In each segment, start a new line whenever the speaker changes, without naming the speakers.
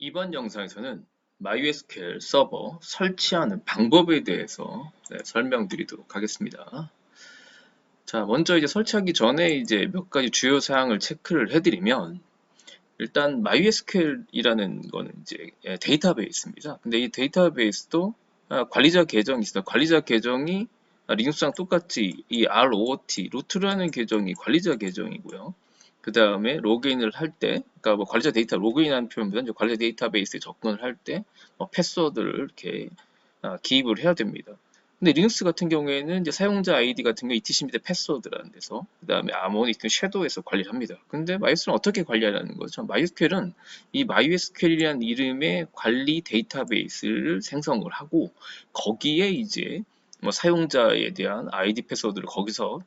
이번 영상에서는 MySQL 서버 설치하는 방법에 대해서 네, 설명드리도록 하겠습니다. 자, 먼저 이제 설치하기 전에 이제 몇 가지 주요 사항을 체크를 해드리면 일단 MySQL이라는 거는 이제 예, 데이터베이스입니다. 근데 이 데이터베이스도 아, 관리자 계정이 있어요. 관리자 계정이 아, 리눅스랑 똑같이 이 ROT, 루트라는 계정이 관리자 계정이고요. 그 다음에 로그인을 할 때, 그러니까 뭐 관리자 데이터 로그인하는 표현보다 이제 관리자 데이터베이스에 접근을 할 때, 뭐 패스워드를 이렇게 아, 기입을 해야 됩니다. 근데 리눅스 같은 경우에는 이제 사용자 아이디 같은 경우 etc 밑에 패스워드라는 데서, 그 다음에 아모니트 섀도우에서 관리를 합니다. 근데 MySQL은 어떻게 관리하라는 거죠? MySQL은 이 MySQL이라는 이름의 관리 데이터베이스를 생성을 하고, 거기에 이제 뭐 사용자에 대한 아이디 패스워드를 거기서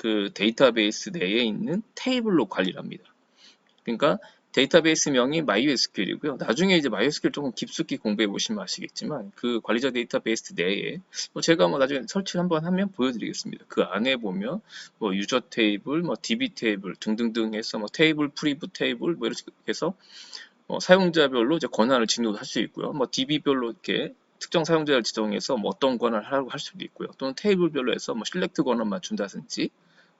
그 데이터베이스 내에 있는 테이블로 관리를 합니다. 그러니까 데이터베이스 명이 MySQL이고요. 나중에 이제 MySQL 조금 깊숙이 공부해 보시면 아시겠지만 그 관리자 데이터베이스 내에 뭐 제가 뭐 나중에 설치를 한번 하면 보여드리겠습니다. 그 안에 보면 뭐 유저 테이블, 뭐 DB 테이블 등등등 해서 뭐 테이블 프리브 테이블 뭐 이렇게 해서 뭐 사용자별로 이제 권한을 진동할 수 있고요. 뭐 DB별로 이렇게 특정 사용자를 지정해서 뭐 어떤 권한을 하라고 할 수도 있고요. 또는 테이블별로 해서 뭐 실렉트 권한만 준다든지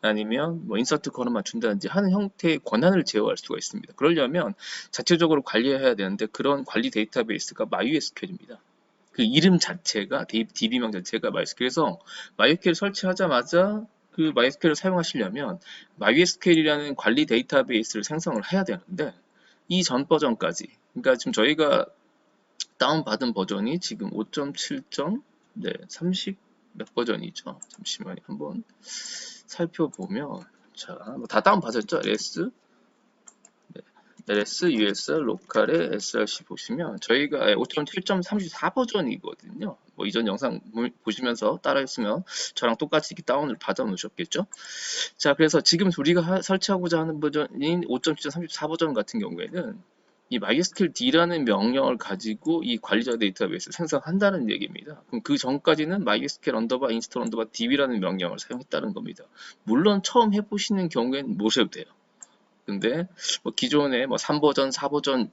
아니면 뭐 인서트 권한만 준다든지 하는 형태의 권한을 제어할 수가 있습니다. 그러려면 자체적으로 관리해야 되는데 그런 관리 데이터베이스가 MySQL입니다. 그 이름 자체가 DB명 자체가 MySQL. 그래서 MySQL 설치하자마자 그 MySQL을 사용하시려면 MySQL이라는 관리 데이터베이스를 생성을 해야 되는데 이 전 버전까지 그러니까 지금 저희가 다운받은 버전이 지금 5.7. 네, 30 몇 버전이죠. 잠시만요. 한번 살펴보면 자, 뭐다 다운받았죠? LS 네. LS, US, 로컬의 SRC 보시면 저희가 5.7.34 버전이거든요. 뭐 이전 영상 보시면서 따라했으면 저랑 똑같이 다운을 받아 놓으셨겠죠? 자, 그래서 지금 우리가 설치하고자 하는 버전인 5.7.34 버전 같은 경우에는 이 MySQLD라는 명령을 가지고 이 관리자 데이터베이스를 생성한다는 얘기입니다. 그럼 그 전까지는 MySQL 언더바 인스톨 언더바 db라는 명령을 사용했다는 겁니다. 물론 처음 해보시는 경우에는 모셔도 돼요. 근데 뭐 기존에 뭐 3버전, 4버전,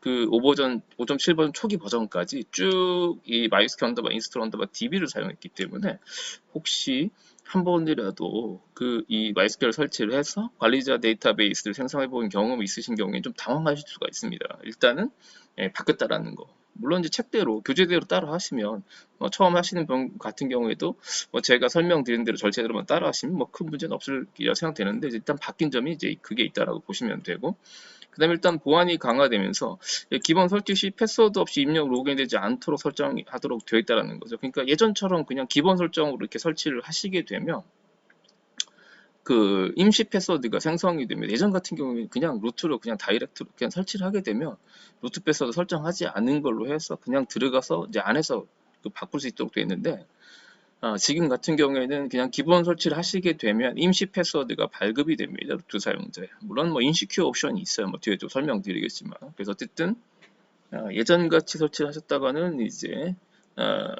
그 5버전, 5.7버전 초기 버전까지 쭉 이 MySQL 언더바 인스톨 언더바 db를 사용했기 때문에 혹시 한 번이라도 그 이 MySQL 설치를 해서 관리자 데이터베이스를 생성해 본 경험이 있으신 경우에 좀 당황하실 수가 있습니다. 일단은 예, 바뀌었다라는 거. 물론 이제 책대로 교재대로 따라 하시면 뭐 처음 하시는 분 같은 경우에도 뭐 제가 설명드린 대로 절차대로만 따라 하시면 뭐 큰 문제는 없을 거라 생각되는데 일단 바뀐 점이 이제 그게 있다라고 보시면 되고 그 다음에 일단 보안이 강화되면서 기본 설치 시 패스워드 없이 입력 로그인되지 않도록 설정하도록 되어 있다는 거죠. 그러니까 예전처럼 그냥 기본 설정으로 이렇게 설치를 하시게 되면 그 임시 패스워드가 생성이 되면 예전 같은 경우는 그냥 루트로 그냥 다이렉트로 그냥 설치를 하게 되면 루트 패스워드 설정하지 않은 걸로 해서 그냥 들어가서 이제 안에서 그 바꿀 수 있도록 되어 있는데 어, 지금 같은 경우에는 그냥 기본 설치를 하시게 되면 임시 패스워드가 발급이 됩니다. 루트 사용자에. 물론 뭐 인시큐어 옵션이 있어요. 뭐 뒤에 좀 설명드리겠지만. 그래서 어쨌든 어, 예전 같이 설치를 하셨다가는 이제 어,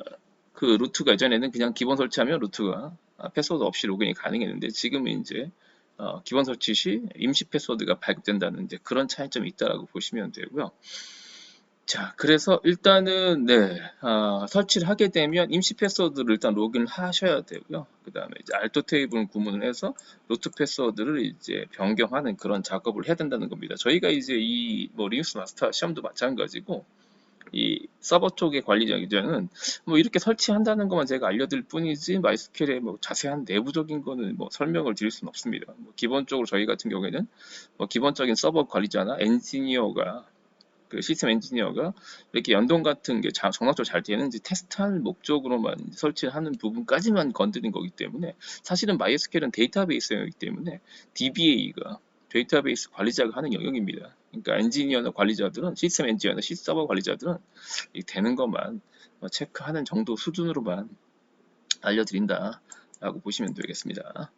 그 루트가 예전에는 그냥 기본 설치하면 루트가 아, 패스워드 없이 로그인이 가능했는데 지금은 이제 어, 기본 설치 시 임시 패스워드가 발급된다는 이제 그런 차이점이 있다라고 보시면 되고요. 자, 그래서 일단은 네 어, 설치를 하게 되면 임시 패스워드를 일단 로그인을 하셔야 되고요. 그 다음에 이제 알토 테이블 구문을 해서 루트 패스워드를 이제 변경하는 그런 작업을 해야 된다는 겁니다. 저희가 이제 이 뭐 리눅스 마스터 시험도 마찬가지고 이 서버 쪽의 관리자 기자는 뭐 이렇게 설치한다는 것만 제가 알려드릴 뿐이지 마이스큐엘의 뭐 자세한 내부적인 거는 뭐 설명을 드릴 수는 없습니다. 뭐 기본적으로 저희 같은 경우에는 뭐 기본적인 서버 관리자나 엔지니어가 그 시스템 엔지니어가 이렇게 연동 같은 게 정확적으로 잘 되는지 테스트할 목적으로만 설치하는 부분까지만 건드린 거기 때문에 사실은 MySQL은 데이터베이스이기 때문에 DBA가 데이터베이스 관리자가 하는 영역입니다. 그러니까 엔지니어나 관리자들은 시스템 엔지니어나 시서버 관리자들은 되는 것만 체크하는 정도 수준으로만 알려드린다라고 보시면 되겠습니다.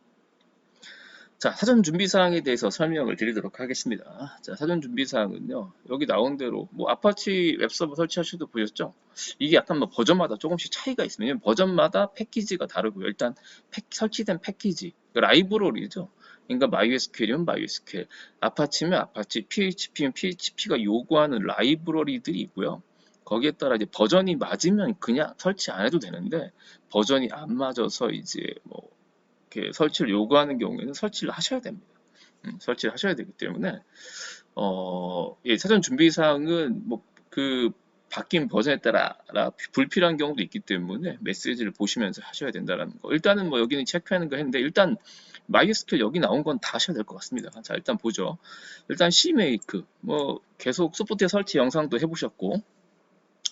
자, 사전 준비 사항에 대해서 설명을 드리도록 하겠습니다. 자, 사전 준비 사항은요. 여기 나온 대로 뭐 아파치 웹 서버 설치하셔도 보셨죠? 이게 약간 뭐 버전마다 조금씩 차이가 있으면 버전마다 패키지가 다르고요. 일단 패, 설치된 패키지, 그 라이브러리죠. 그러니까 MySQL이면 MySQL, 아파치면 아파치, PHP면 PHP가 요구하는 라이브러리들이 있고요. 거기에 따라 이제 버전이 맞으면 그냥 설치 안 해도 되는데 버전이 안 맞아서 이제 뭐 이렇게 설치를 요구하는 경우에는 설치를 하셔야 됩니다. 음, 설치를 하셔야 되기 때문에 어, 예, 사전 준비 사항은 뭐 그 바뀐 버전에 따라 불필요한 경우도 있기 때문에 메시지를 보시면서 하셔야 된다는 거. 일단은 뭐 여기는 체크하는 거 했는데 일단 MySQL 여기 나온 건 다 하셔야 될 것 같습니다. 자, 일단 보죠. 일단 CMake 뭐 계속 소프트웨어 설치 영상도 해보셨고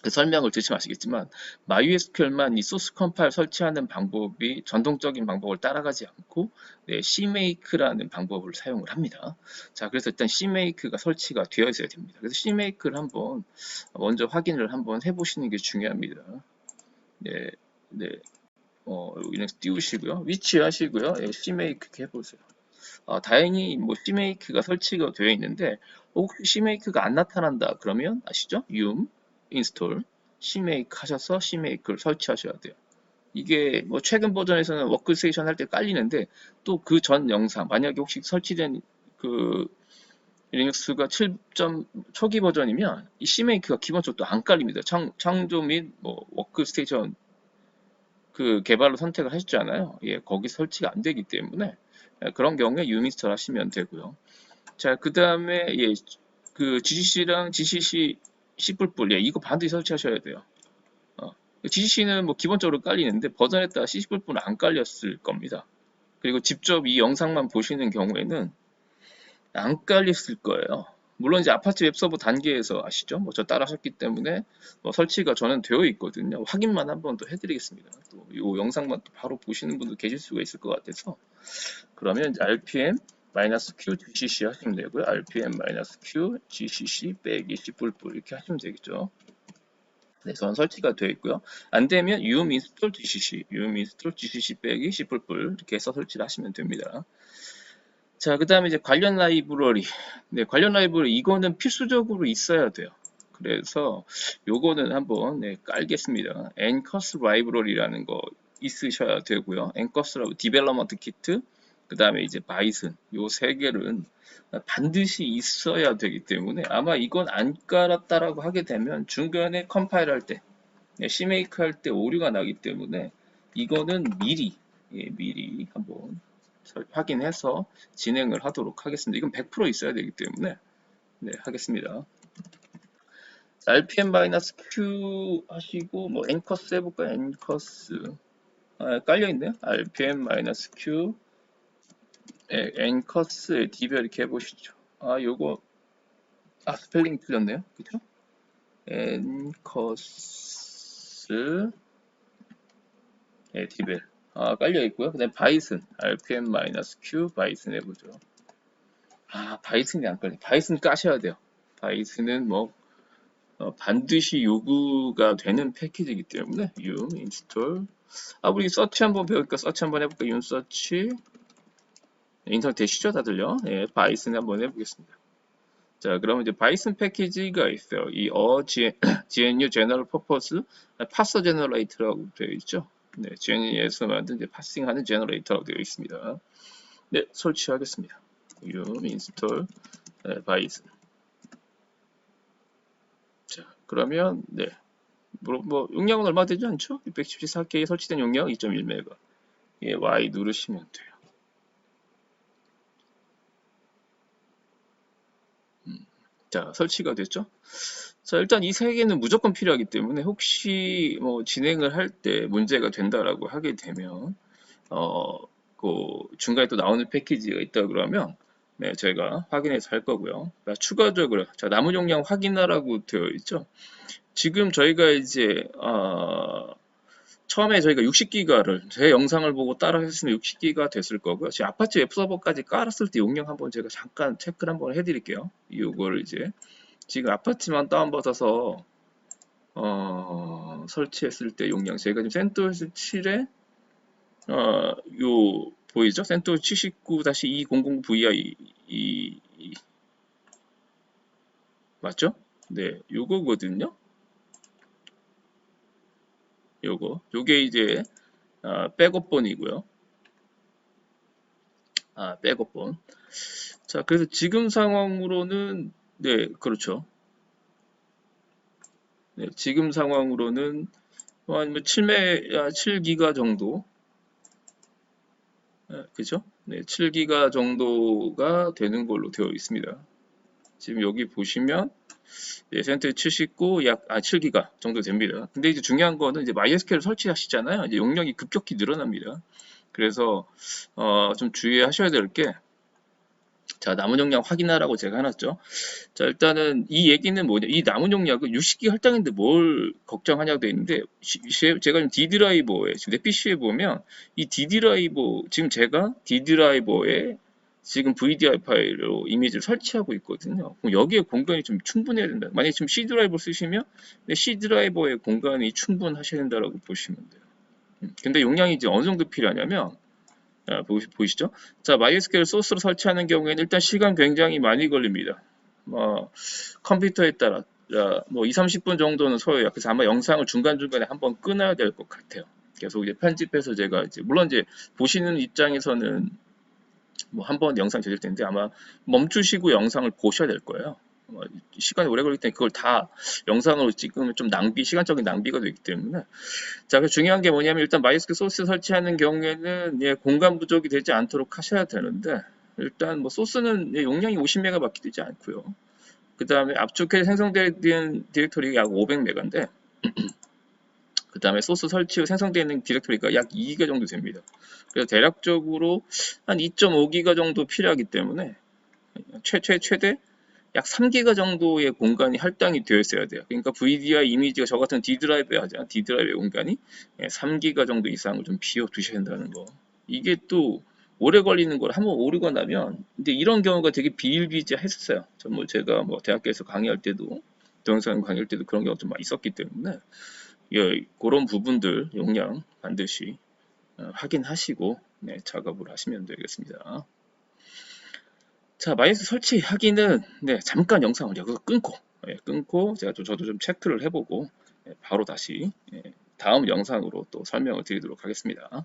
그 설명을 듣지 마시겠지만 MySQL만 이 소스 컴파일 설치하는 방법이 전통적인 방법을 따라가지 않고 네, CMake라는 방법을 사용을 합니다. 자, 그래서 일단 CMake가 설치가 되어 있어야 됩니다. 그래서 CMake를 한번 먼저 확인을 한번 해보시는 게 중요합니다. 네, 네, 어, 여기는 띄우시고요, 위치하시고요, 네, CMake 해보세요. 어, 다행히 뭐 CMake가 설치가 되어 있는데 혹시 CMake가 안 나타난다 그러면 아시죠? yum 인스톨 CMake 하셔서 CMake를 설치하셔야 돼요. 이게 뭐 최근 버전에서는 워크스테이션 할 때 깔리는데 또 그 전 영상 만약에 혹시 설치된 그 리눅스가 7. 초기 버전이면 이 CMake가 기본적으로 안 깔립니다. 창, 창조 및 뭐 워크스테이션 그 개발로 선택을 하셨잖아요. 예, 거기 설치가 안 되기 때문에 예, 그런 경우에 유미스터 하시면 되고요. 자, 그 다음에 예, 그 GCC랑 GCC C++, 예, 이거 반드시 설치하셔야 돼요. 어, GCC는 뭐 기본적으로 깔리는데 버전에 따라 C++는 안 깔렸을 겁니다. 그리고 직접 이 영상만 보시는 경우에는 안 깔렸을 거예요. 물론 이제 아파치 웹서버 단계에서 아시죠? 뭐 저 따라 하셨기 때문에 뭐 설치가 저는 되어 있거든요. 확인만 한번 더 해드리겠습니다. 또 이 영상만 또 바로 보시는 분도 계실 수가 있을 것 같아서 그러면 이제 RPM -q gcc 하시면 되고요. rpm-q gcc 빼기 c 이렇게 하시면 되겠죠. 네, 전 설치가 되어 있고요. 안 되면 yum install gcc, yum install gcc 빼기 c 이렇게 해서 설치를 하시면 됩니다. 자, 그 다음에 이제 관련 라이브러리. 네, 관련 라이브러리 이거는 필수적으로 있어야 돼요. 그래서 요거는 한번 네, 깔겠습니다. Anchors 라이브러리라는 거 있으셔야 되고요. Anchors 디벨로먼트 키트 그 다음에 이제 바이슨 요 세 개는 반드시 있어야 되기 때문에 아마 이건 안 깔았다라고 하게 되면 중간에 컴파일 할때 시메이크 할 때 오류가 나기 때문에 이거는 미리 예, 미리 한번 확인해서 진행을 하도록 하겠습니다. 이건 100% 있어야 되기 때문에 네, 하겠습니다. rpm-q 하시고 뭐 앵커스 해볼까요? 앵커스 아, 깔려 있네요. rpm-q 예, 앵커스 디벨 이렇게 해보시죠. 아, 요거 아 스펠링 틀렸네요. 그죠? 앵커스 예, 디벨 아, 깔려 있고요. 그다음 바이슨 rpm-q 바이슨 해보죠. 아, 바이슨이 안 깔려. 바이슨 까셔야 돼요. 바이슨은 뭐 어, 반드시 요구가 되는 패키지이기 때문에 yum install 아 우리 서치 한번 배울까? 서치 한번 해볼까? yum 서치 인터넷 되시죠 다들요? 예, 바이슨 한번 해보겠습니다. 자, 그러면 이제 바이슨 패키지가 있어요. 이 어, GNU General Purpose Parser Generator라고 되어 있죠. 네, GNU에서 만든 이제 파싱하는 제너레이터라고 되어 있습니다. 네, 설치하겠습니다. yum install 네, 바이슨. 자, 그러면 네, 뭐, 뭐 용량은 얼마 되지 않죠? 614K에 설치된 용량 2.1메가. 예, Y 누르시면 돼요. 자, 설치가 됐죠? 자, 일단 이 세 개는 무조건 필요하기 때문에 혹시 뭐 진행을 할 때 문제가 된다라고 하게 되면 어, 그 중간에 또 나오는 패키지가 있다 그러면 네, 저희가 확인해서 할 거고요. 자, 추가적으로 자, 남은 용량 확인하라고 되어 있죠. 지금 저희가 이제 어, 처음에 저희가 60기가를 제 영상을 보고 따라 했으면 60기가 됐을 거고요. 지금 아파치 웹서버까지 깔았을 때 용량 한번 제가 잠깐 체크를 한번 해드릴게요. 이거를 이제 지금 아파치만 다운받아서 어, 설치했을 때 용량 제가 지금 센토스 7에 어, 요 보이죠? 센토스 79-200vi 이, 이, 맞죠? 네, 요거거든요. 요거 요게 이제 어, 백업본이고요 아, 백업본. 자, 그래서 지금 상황으로는 네, 그렇죠. 네, 지금 상황으로는 뭐한 7매, 7기가 정도, 네, 그죠? 네, 7기가 정도가 되는 걸로 되어 있습니다. 지금 여기 보시면 예, 센터에 79, 약, 아, 7기가 정도 됩니다. 근데 이제 중요한 거는 이제 MySQL 설치하시잖아요. 이제 용량이 급격히 늘어납니다. 그래서, 어, 좀 주의하셔야 될 게, 자, 남은 용량 확인하라고 제가 해놨죠. 자, 일단은 이 얘기는 뭐냐. 이 남은 용량은 60기 할당인데 뭘 걱정하냐고 돼 있는데, 제가 지금 D 드라이버에, 지금 내 PC에 보면, 이 D 드라이버, 지금 제가 D 드라이버에 지금 VDI 파일로 이미지를 설치하고 있거든요. 그럼 여기에 공간이 좀 충분해야 된다. 만약에 지금 C 드라이버 쓰시면 네, C 드라이버의 공간이 충분하셔야 된다라고 보시면 돼요. 음, 근데 용량이 이제 어느 정도 필요하냐면 아, 보이시죠? 자, MySQL 소스로 설치하는 경우에는 일단 시간 굉장히 많이 걸립니다. 뭐 컴퓨터에 따라 아, 뭐 2, 30분 정도는 소요해요. 그래서 아마 영상을 중간중간에 한번 끊어야 될 것 같아요. 계속 이제 편집해서 제가 이제 물론 이제 보시는 입장에서는 뭐 한번 영상 제작될 텐데 아마 멈추시고 영상을 보셔야 될 거예요. 어, 시간이 오래 걸릴 때 그걸 다 영상으로 찍으면 좀 낭비, 시간적인 낭비가 되기 때문에 자, 그 중요한 게 뭐냐면 일단 마이스크 소스 설치하는 경우에는 예, 공간 부족이 되지 않도록 하셔야 되는데 일단 뭐 소스는 예, 용량이 50메가밖에 되지 않고요. 그 다음에 압축해 생성된 디렉토리가 약 500메가인데 그 다음에 소스 설치 후 생성되는 디렉토리가 약 2기가 정도 됩니다. 그래서 대략적으로 한 2.5기가 정도 필요하기 때문에 최, 최, 최대 약 3기가 정도의 공간이 할당이 되어 있어야 돼요. 그러니까 VDI 이미지가 저 같은 D 드라이브에 하자. D 드라이브의 공간이 3기가 정도 이상을 좀 비워 두셔야 된다는 거. 이게 또 오래 걸리는 걸 한번 오르고 나면 근데 이런 경우가 되게 비일비재했었어요. 전뭐 제가 뭐 대학교에서 강의할 때도 동영상 강의할 때도 그런 경우가 좀 많이 있었기 때문에 예, 그런 부분들 용량 반드시 어, 확인하시고 네, 작업을 하시면 되겠습니다. 자, 마이너스 설치하기는 네, 잠깐 영상을 여기서 끊고 예, 끊고 제가 좀 저도 좀 체크를 해보고 예, 바로 다시 예, 다음 영상으로 또 설명을 드리도록 하겠습니다.